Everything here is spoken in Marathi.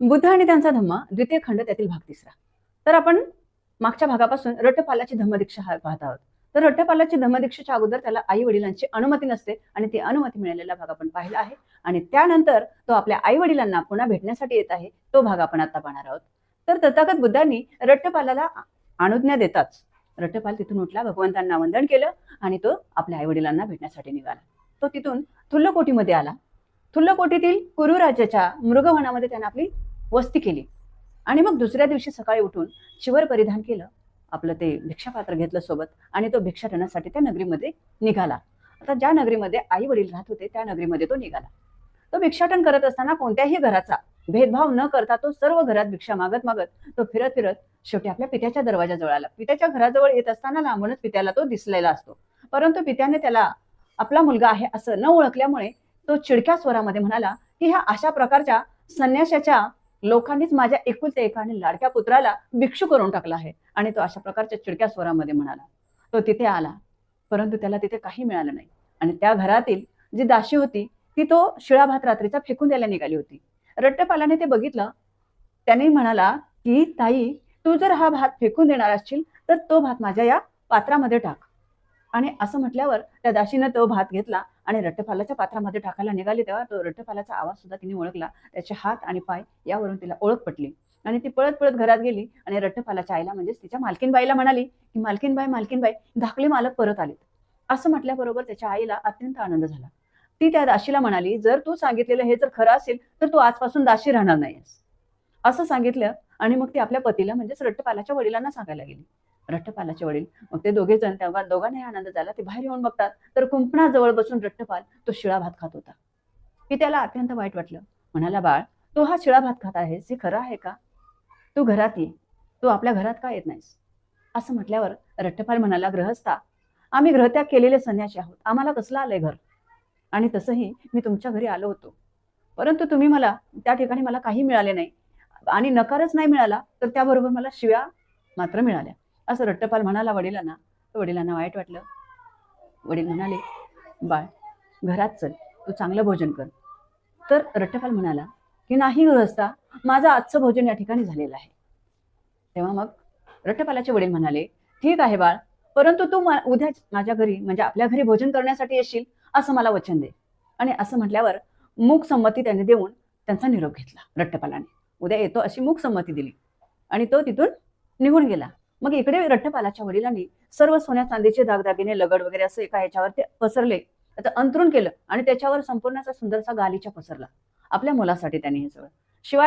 बुद्ध आणि त्यांचा धम्म द्वितीय खंड त्यातील भाग तिसरा. तर आपण मागच्या भागापासून रट्टपालाची धम्मदीक्षा हा पाहत आहोत. तर रट्टपालाची धम्मदीक्षेच्या अगोदर त्याला आई वडिलांची अनुमती नसते आणि ती अनुमती मिळालेला भाग आपण पाहिला आहे. आणि त्यानंतर तो आपल्या आई वडिलांना पुन्हा भेटण्यासाठी येत आहे तो भाग आपण आता पाहणार आहोत. तर तथागत बुद्धांनी रट्टपालाला अनुज्ञा देताच रट्टपाल तिथून उठला भगवंतांना वंदन केलं आणि तो आपल्या आई वडिलांना भेटण्यासाठी निघाला. तो तिथून थुल्लकोटीमध्ये आला. थुल्लकोटीतील कुरु राज्याच्या मृगवनामध्ये त्यांना आपली वस्ती केली. आणि मग दुसऱ्या दिवशी सकाळी उठून शिवर परिधान केलं. आपलं ते भिक्षापात्र घेतलं सोबत आणि तो भिक्षाटनासाठी त्या नगरीमध्ये निघाला. आता ज्या नगरीमध्ये आई वडील राहत होते त्या नगरीमध्ये तो निघाला. तो भिक्षाटन करत असताना कोणत्याही घराचा भेदभाव न करता तो सर्व घरात भिक्षा मागत मागत तो फिरत फिरत शेवटी आपल्या पित्याच्या दरवाजाजवळ आला. पित्याच्या घराजवळ येत असताना लांबूनच पित्याला तो दिसलेला असतो. परंतु पित्याने त्याला आपला मुलगा आहे असं न ओळखल्यामुळे तो चिडक्या स्वरामध्ये म्हणाला की ह्या अशा प्रकारच्या संन्याशाच्या लोकांनीच माझ्या एकुलत्या एका आणि लाडक्या पुत्राला भिक्षू करून टाकला आहे. आणि तो अशा प्रकारच्या चिडक्या स्वरामध्ये म्हणाला तो तिथे आला परंतु त्याला तिथे काही मिळालं नाही. आणि त्या घरातील जी दाशी होती ती तो शिळा भात रात्रीचा फेकून द्यायला निघाली होती. रट्टपालाने ते बघितलं त्याने म्हणाला की ताई तू जर हा भात फेकून देणार असशील तर तो भात माझ्या या पात्रामध्ये टाक. आणि असं म्हटल्यावर त्या दाशीनं तो भात घेतला आणि रट्टफालाच्या पात्रामध्ये टाकायला निघाली तेव्हा तो रट्टफालाचा आवाज सुद्धा तिने ओळखला. त्याचे हात आणि पाय यावरून तिला ओळख पटली. आणि ती पळत पळत घरात गेली आणि रट्टफालाच्या आईला म्हणजेच तिच्या मालकीनबाईला म्हणाली की मालकीनबाई मालकीनबाई धाकले मालक परत आलेत. असं म्हटल्याबरोबर त्याच्या आईला अत्यंत आनंद झाला. ती त्या दाशीला म्हणाली जर तू सांगितलेलं हे जर खरं असेल तर तू आजपासून दाशी राहणार नाहीस असं सांगितलं आणि मग ती आपल्या पतीला म्हणजेच रट्टपालाच्या वडिलांना सांगायला गेली. रट्टपालाचे वडील. मग ते दोघे जण तेव्हा दोघांनाही आनंद झाला. ते बाहेर येऊन बघतात. तर कुंपणाजवळ बसून रट्टपाल तो शिळा भात खात होता. की त्याला अत्यंत वाईट वाटलं. म्हणाला बाळ तू हा शिळा भात खात आहेस हे खरं आहे का? तू घरात ये. तू आपल्या घरात का येत नाहीस? असं म्हटल्यावर रट्टपाल म्हणाला ग्रहस्था आम्ही ग्रहत्याग केलेले संन्यासी आहोत. आम्हाला कसलं आलंय घर? आणि तसंही मी तुमच्या घरी आलो होतो. परंतु तुम्ही मला त्या ठिकाणी मला काही मिळाले नाही. आणि नकारच नाही मिळाला तर त्याबरोबर मला शिव्या मात्र मिळाल्या. असं रट्टपाल म्हणाला वडिलांना तर वडिलांना वाईट वाटलं. वडील म्हणाले बाळ घरात चल तू चांगलं भोजन कर. तर रट्टपाल म्हणाला की नाही गृहस्था माझं आजचं भोजन या ठिकाणी झालेलं आहे. तेव्हा मग रट्टपालाचे वडील म्हणाले ठीक आहे बाळ परंतु तू मा- उद्या माझ्या घरी म्हणजे आपल्या घरी भोजन करण्यासाठी येशील असं मला वचन दे. आणि असं म्हटल्यावर मूक संमती त्याने देऊन त्यांचा निरोप घेतला रट्टपालाने. उद्या येतो अशी मूक संमती दिली. आणि तो तिथून निघून गेला. मग इकडे रट्टपालाच्या वडिलांनी सर्व सोन्या चांदीचे दागदागिने लगड वगैरे असं एका ह्याच्यावर ते पसरले. आता अंतरून केलं आणि त्याच्यावर संपूर्ण असा सुंदरसा गालीचा पसरला. आपल्या मुलासाठी त्यांनी हे सगळं. शिवाय